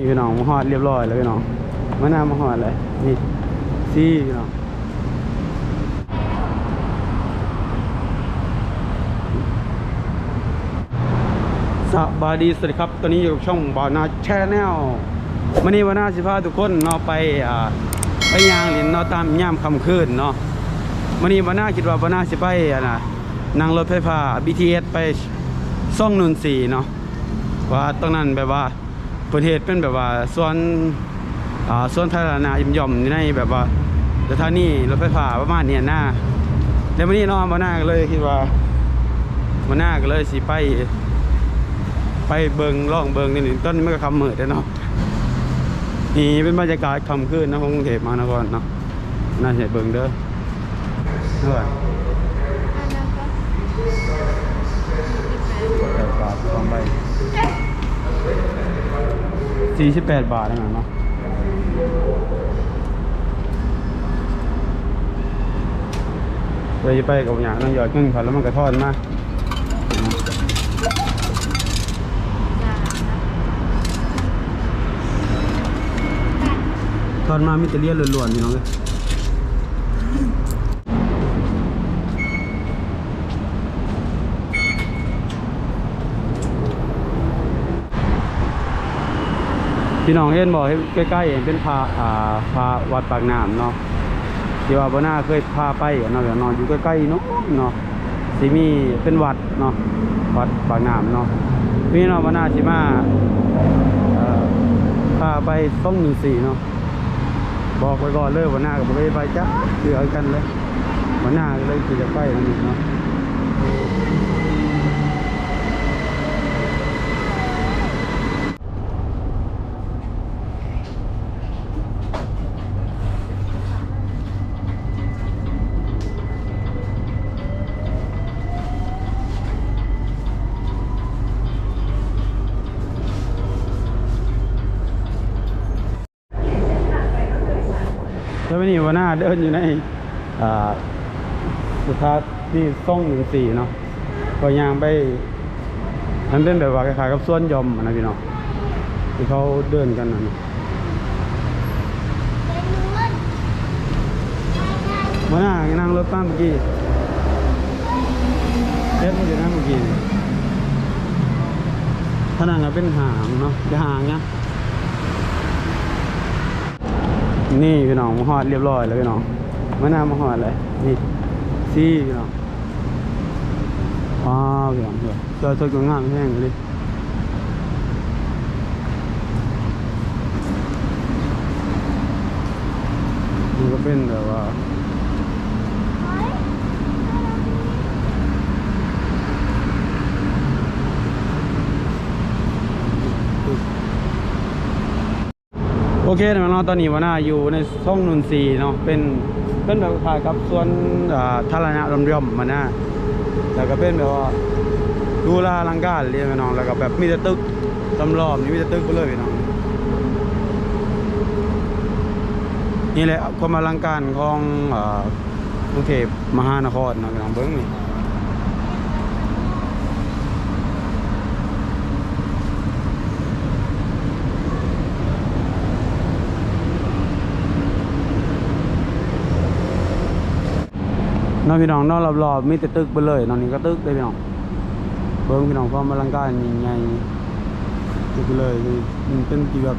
นี่พี่น้องมาหอดเรียบร้อยแล้วพี่น้องมะนาวมาหอดเลยนี่ซี่พี่น้องสบายดีสวัสดีครับตอนนี้อยู่กับช่องบานาแชนแนลวันนี้วันนาสิพาทุกคนเนาะไปอ่าไปยางหรียญเนาะตามย่ามคำคืนเนาะวันนี้วันนาคิดว่าวันนาสิไปอะนะนั่งรถไฟฟ้า BTS ไปซ่องนนทรีเนาะว่าตรงนั้นแบบว่า ประเทศเป็นแบบว่าส่วนอ่าส่วนสาธารณะย่อมๆอยู่ในแบบว่าสถานีรถไฟฟ้าประมาณเนี้ยนะแล้ววันนี้เนาะมาหน้าก็เลยคิดว่ามาหน้าก็เลยสิไป ไปเบิงล่องเบิงนี่นต้นนี้มันก็คำเหมือดเนาะนี่เป็นบรรยากาศคำขึ้นนะของกรุงเทพมหานครเนาะน่าจะเบิงเด้อเท่า สี่สิบแปดบาทนะเนาะเลยไปกับอย่างน้องหยอดครึ่งพันแล้วมันกระทอดมาทอดมามิตรเลียนล้วนๆนี่น้องเลย พี่น้องเห็นบอกใกล้ๆเองเป็นพาอ่าพาวัดปากน้ำเนาะที่ว่าบ่น่าเคยพาไปเนาะเดี๋ยวนอนอยู่ใกล้ๆเนาะเนาะสิมีเป็นวัดเนาะวัดปากน้ำเนาะพี่น้องบ่น่าสิมาพาไปต้องหนึ่งสี่เนาะบอกไว้ก่อนเลยว่าหน้ากับบ่ได้ไปจ้าเดือกันเลยวันหน้าเลยคือจะไปนั่นเองเนาะ แล้ววันนี้วันหน้าเดินอยู่ในสุดท้ายที่ซ่องหนึ่งสี่เนาะก็ยางไปมันเป็นแบบว่าคล้ายๆกับส่วนยอมอะนะพี่น้องที่เขาเดินกันนะเนวันหน้านั่งรถตั้มเมื่อกี้เอ็ดมันอยู่นั่งเมื่อกี้นี่ถ้านั่งก็เป็นหางเนาะจะหางนะ นี่พี่น้องมาหอดเรียบร้อยแล้วพี่น้องมะนาวมาหอดเลยนี่ซี่พี่น้องว้าวพี่น้องเดี๋ยวเจอตัวกงามแห้งเลยนี่ก็เป็นแบบว่า โอเคนะเนาะตอนนี้วาน่าอยู่ในช่องนุนซีเนาะเป็นเป็นแบบคล้ายกับส่วนทารณะรย่มๆมานะแล้วก็เป็นแบบว่าดูแลลังการเรียนพี่น้องแล้วก็แบบมีแต่ตึกตำรอบนี่มีแต่ตึกไปเลยพี่น้องนี่แหละความอลังการของอ่ากรุงเทพมหานครนะพี่น้องเบิ้งนี่ พี่น้องนอกรอบๆมีแต่ตึกไปเลยนอนนี้ก็ตึกเลยพี่น้องเบิ้งพี่น้องความอลังการใหญ่ตึกไปเลยมันเป็นกี่แบบ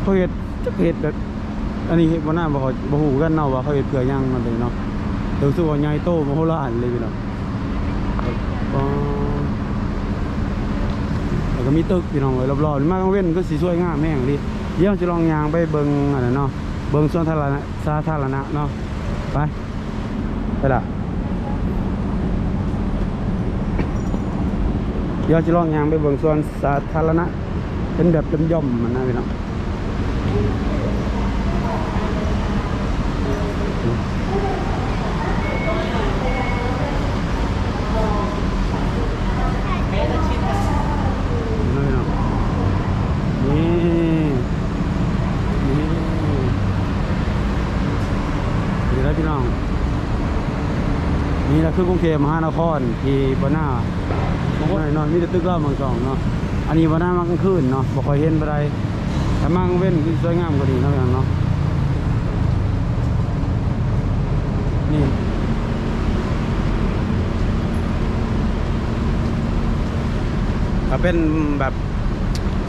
เขาเห็ดจะเห็ดแบบอันนี้เห็ดวันหน้าบ่เขาบ่ฮู้กันเนาะว่าเขาเห็ดเพื่อหยังมันเลยเนาะแต่รู้สึกว่าใหญ่โตมโหฬารเลยพี่น้องก็แล้วก็มีตึกพี่น้องเลยรอบๆมีมากเว้นก็สีสวยงามแม่งดิเดี๋ยวจะลองยางไปเบิ่งอะไรเนาะเบิ่งส่วนสาธาสาธารณะเนาะไปไปละ ดี๋ยวจะลองยางไปเบิ่งส่วนสาธารณะ เป็นแบบย่อมๆมันนะพี่น้องนี่นะพี่น้องนี่นี่เดี๋ยวนะพี่น้องนี่แหละคือกรุงเทพมหานครที่บนหน้า บ่ค่อยนอนมีแต่ตึกราบางสองเนาะอันนี้บนหน้ามากลางคืนเนาะบ่ค่อยเห็นบ่ได้แต่มังเว้นที่สวยงามกว่านี้เนาะพี่น้องเนาะนี่ก็เป็นแบบ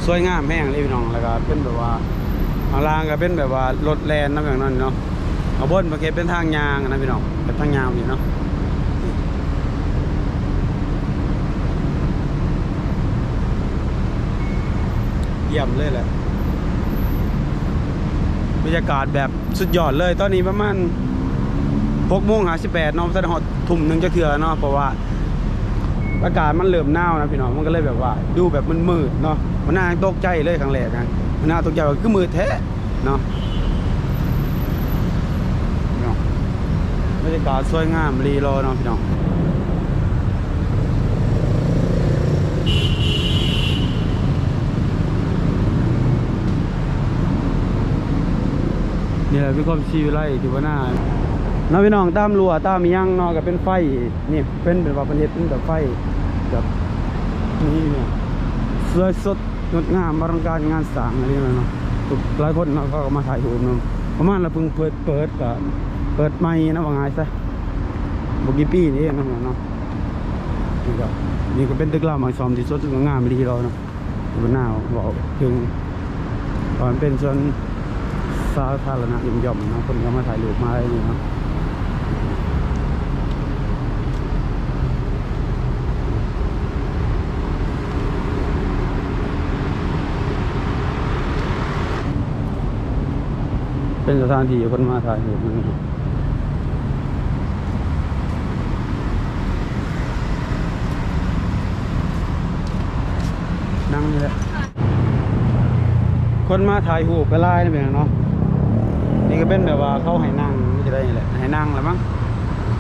สวยงามแห้งเลยพี่น้องแล้วก็เป็นแบบว่าข้างล่างก็เป็นแบบว่ารถแลนนะอย่างนั้นเนาะเอาบนมาเก็บเป็นทางยางนะพี่น้องเป็นทางยางอยู่เนาะ เยี่ยมเลยแหละบรรยากาศแบบสุดยอดเลย ตอนนี้ประมาณ6โมงหา18เนาะสันหอดทุ่มหนึ่งจะเถื่อเนาะเพราะว่าอากาศมันเริ่มหนาวนะพี่น้องมันก็เลยแบบว่า ดูแบบมันมืดเนาะมันน่าตกใจเลยครั้งแรกนะมันน่าตกใจว่าคือมืดแท้เนาะเนาะบรรยากาศสวยงามรีรอเนาะพี่น้อง แหละเป็นความชีวิไลที่ว่าหน้าน้องพี่น้องตามรัวตามอิหยังนาะก็เป็นไฟนี่เป็นแบบว่าเประเทศเป็นแบบไฟแบบนี่เนี่ยสวยสดงดงามอลังการงานสร้างอะไรนั่นเนาะหลายคนเนาะเขาก็มาถ่ายรูปเนาะประมาณเราเพิ่งเปิดเปิดก็เปิดใหม่นะว่าไงซะบกี่ปีนี่เองเนะเนาะนี่ก็นี่ก็เป็นตึกรามหมายซอมที่สดงามดีเราเนาะบนหน้าบอกถึงตอนเป็นส่วน สาธารณะย่อมๆนะคนก็มาถ่ายรูปมาอะไรอย่างเงี้ยเนาะเป็นสถานที่คนมาถ่ายรูปนะครับนั่งนี่แหละคนมาถ่ายรูปก็ไล่นี่เป็นเนาะ นี่ก็เป็นแบบว่าเข้าให้นั่งไม่จะได้นี่แหละให้นั่งแล้วมั้ง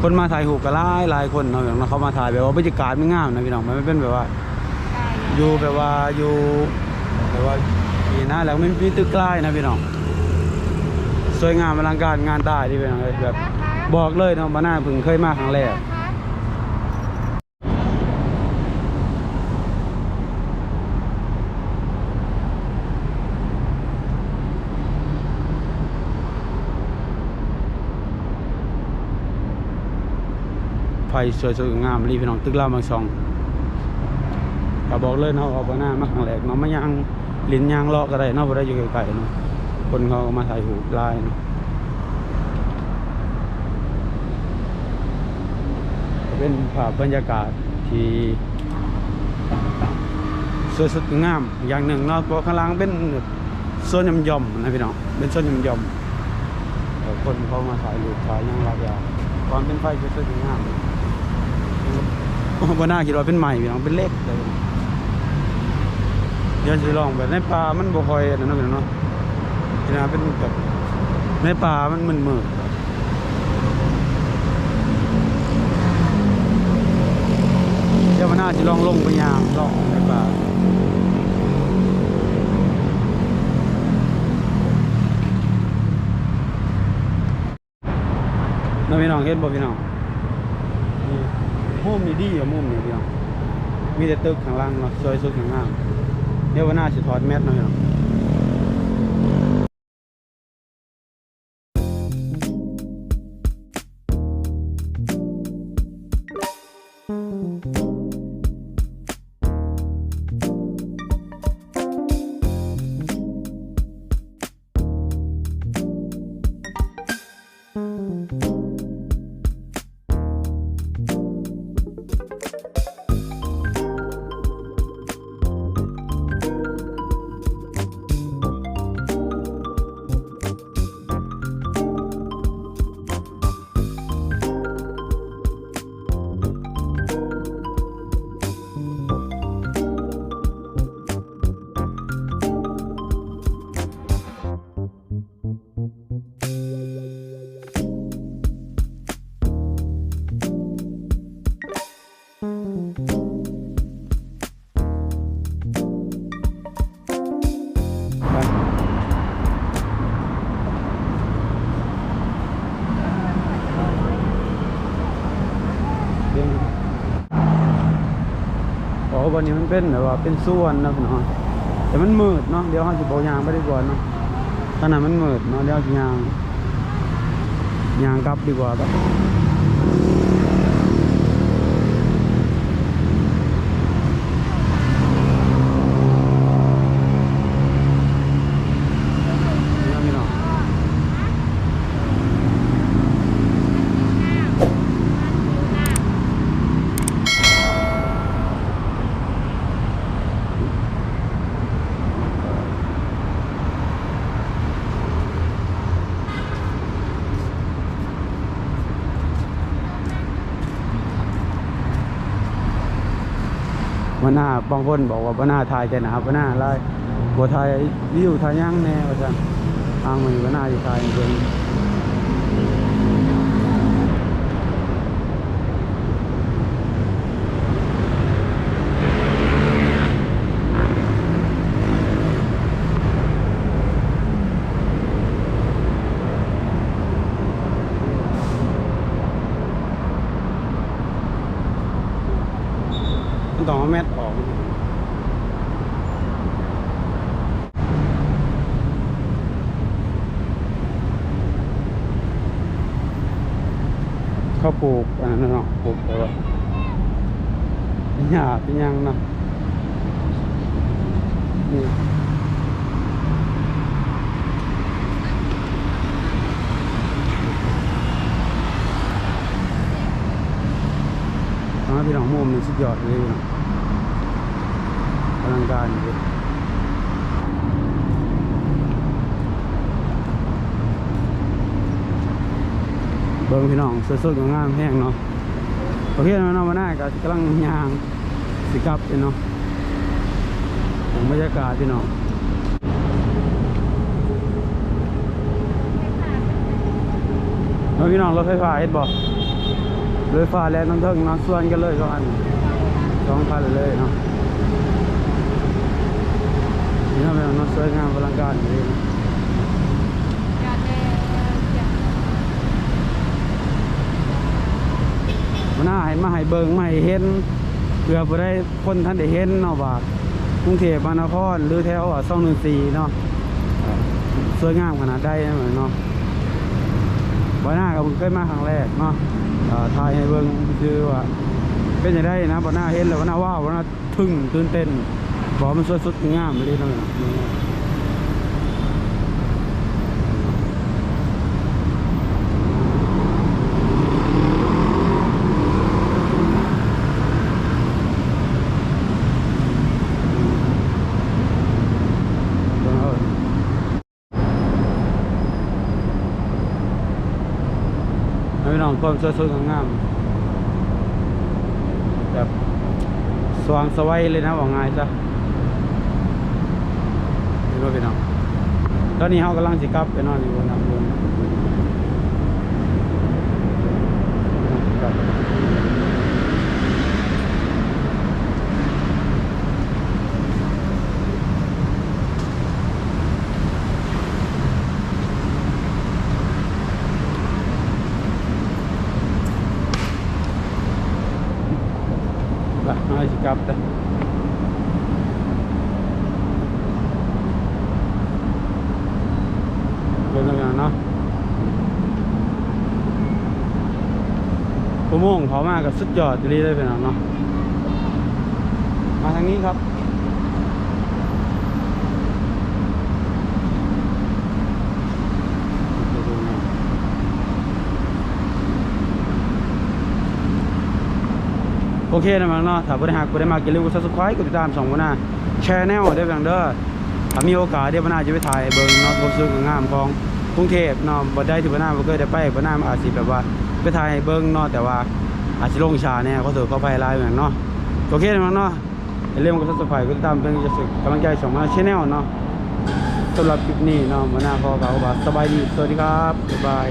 คนมาถ่ายหูกระไล่หลายคนเนาะอย่างเนาเขามาถ่ายแบบว่าบรรยากาศไม่ง่ามนะพี่น้องมันไม่เป็นแบบว่าอยู่แบบว่าอยู่แบบว่านี่นะแล้วไม่มีตึกใกล้นะพี่น้องสวยงามอลังการงานได้ที่พี่น้อยแบบบอกเลยเนาะมาหน้าพึ่งเคยมาครั้งแรก ไฟสวยๆงามรีพี่น้องตึกรามบางซองก็บอกเลยเนาะเอามาหน้ามาครั้งแรกเนาะมายังลิ้นยางเลาะก็ได้เนาะบ่ได้อยู่ไกลๆเนาะคนเขาก็มาถ่ายรูปหลายเนาะเป็นภาพบรรยากาศที่สวยสดงามอย่างหนึ่งเนาะเพราะข้างล่างเป็นโซนยำๆนะพี่น้องเป็นโซนยำๆเอ่อคนเขามาถ่ายรูปถ่ายยังหลายอย่างความเป็นไฟสวยๆงาม บ่น่าคิดว่าเป็นใหม่พี่น้องเป็นเล็กเลยเดี๋ยวสิลองแบบในป่ามันบ่คอยนั่นเนาะพี่น้องเนาะที่น่าเป็นแบบในป่ามันมืดๆเดี๋ยวมันน่าจะลองลงไปยามลองในป่าน้องพี่น้องเห็นบ่พี่น้อง โฮมนี่ดีอยู่มุมนี่พี่น้องมีแต่ตึกข้างล่างเนาะซอยสุดข้างล่างเดี๋ยววันหน้าจะถอดแมสหน่อยเนาะ วันนี้มันเป็นแบบว่าเป็นส่วนนะพี่น้องแต่มันมืดเนาะเดี๋ยวเขาจะบอกยางไปดีกว่าเนาะตอนนั้นมันมืดเนาะเดี๋ยวจะยางยางกลับดีกว่าครับ หน้าบางคนบอกว่าวันหน้าถ่ายแต่หนาวันหน้าไรบัวถ่ายวิวถ่ายหย่งแน่ว่าจังทางมันวันหน้าจะถ่ายเพิ่นมันต้องเอาแมทออกเขาปลูกอันนั้นเนาะปลูกแต่ว่าเป็นหญ้าเป็นหยังเนาะนี่ตอนพี่น้องมุมนี่สุ ดยอดเลยพลังการอยู่เบิ่งพี่น้องสดๆงามแห้งเนาะโอเคเนาะเนาะมาหน้าก็กำลังยางสิกับเนาะของบรรยากาศพี่น้องแล้วพี่น้องรถไฟฟ้าเห็นบ่ ถไฟฟ้าแล่นทั้งเทิงนาะส่วนกันเลยสองอันสองคันเลยเนาะนี่เนาะพี่น้องเนาะสวยงามอลังการดีมาหน้าให้มาให้เบิงมาให้เห็นเพื่อบ่ได้คนท่านได้เห็นเนาะว่ากรุงเทพมหานครหรือแถวอะ214เนาะเอ่อสวยงามขนาดใดเนาะเนาะบ่หน้าก็เพิ่งเคยมาครั้งแรกเนาะ ทายให้เบิ้งคือว่าเป็นยังไงนะบ่หน้าเห็นแล้วบ่หน้าว้าวบ่หน้าทึ่งตื่นเต้นบอกมันสวยสุดงามเลยนะเบิ่งเอาให้พี่น้อง ความสวยสดงามแบบสว่างสวัยเลยนะว่าง่ายซะนี่ว่าพี่น้องตอนนี้เขากำลังสิกลับไปนอนอยู่นะำบนกลับละเฮาสิกลับแต่ เรื่องนั้นเนาะอุโมงค์เขามากับสุดยอดดีเลยพี่น้องเนาะมาทางนี้ครับโอเคนะมังเนาะถ้าบริหารกูได้มากินเรื่องกูซับสไครต์กดติดตามสองวันหน้าแชร์แนลได้บ้างเด้อถ้ามีโอกาสเดี๋ยววันหน้าจะไปถ่ายเบิ่งเนาะความสุขงามของ กรุงเทพเนาะบ่ได้ที่วันหน้าบ่เคยได้ไปวันหน้ามันอาจสิแบบว่าไปถ่ายให้เบิ่งเนาะแต่ว่าอาจสิลงชาแน่ขอโทษขออภัยหลายเหมือนเนาะโอเคนะมั้งเนาะอย่าลืมกดซับสไครต์กดติดตามเป็นจะสึกกำลังใจสองมาแชแนลเนาะสำหรับคลิปนี้เนาะวันหน้าพอกล่าว่าสบายดีสวัสดีครับบ๊ายบาย